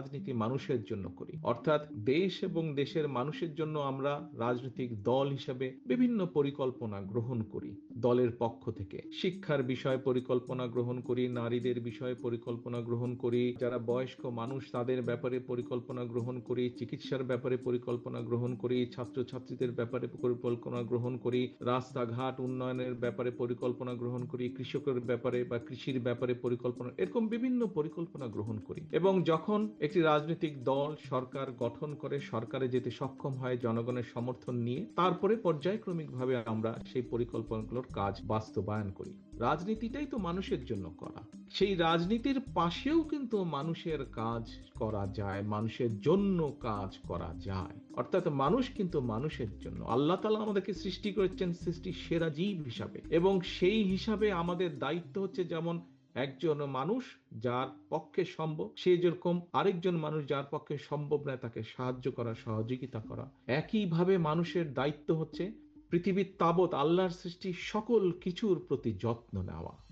রাজনীতি মানুষের জন্য করি। অর্থাৎ দেশ এবং দেশের মানুষের জন্য আমরা রাজনৈতিক দল হিসেবে বিভিন্ন পরিকল্পনা গ্রহণ করি। দলের পক্ষ থেকে শিক্ষার বিষয়ে পরিকল্পনা গ্রহণ করি, নারীদের বিষয়ে পরিকল্পনা গ্রহণ করি, যারা বয়স্ক মানুষ তাদের ব্যাপারে পরিকল্পনা গ্রহণ করি, চিকিৎসার ব্যাপারে পরিকল্পনা গ্রহণ করি, ছাত্রছাত্রীদের ব্যাপারে পরিকল্পনা গ্রহণ করি, রাস্তাঘাট উন্নয়নের ব্যাপারে পরিকল্পনা গ্রহণ করি, কৃষকের ব্যাপারে বা কৃষির ব্যাপারে পরিকল্পনা, এরকম বিভিন্ন পরিকল্পনা গ্রহণ করি। এবং যখন একটি রাজনৈতিক দল সরকার গঠন করে সরকারে যেতে সক্ষম হয় জনগণের সমর্থন নিয়ে, তারপরে পর্যায়ক্রমিকভাবে আমরা সেই পরিকল্পনাগুলোর কাজ বাস্তবায়ন করি। রাজনীতিটাই তো মানুষের জন্য করা। সেই রাজনীতির পাশেও কিন্তু মানুষের কাজ করা যায়, মানুষের জন্য কাজ করা যায়। অর্থাৎ মানুষ কিন্তু মানুষের জন্য। আল্লাহ তালা আমাদেরকে সৃষ্টি করেছেন সৃষ্টি সেরা জীব হিসাবে। এবং সেই হিসাবে আমাদের দায়িত্ব হচ্ছে যেমন একজন মানুষ যার পক্ষে সম্ভব, সে যেরকম আরেকজন মানুষ যার পক্ষে সম্ভব নয় তাকে সাহায্য করা, সহযোগিতা করা। একইভাবে মানুষের দায়িত্ব হচ্ছে পৃথিবীর তাবৎ, আল্লাহর সৃষ্টি সকল কিছুর প্রতি যত্ন নেওয়া।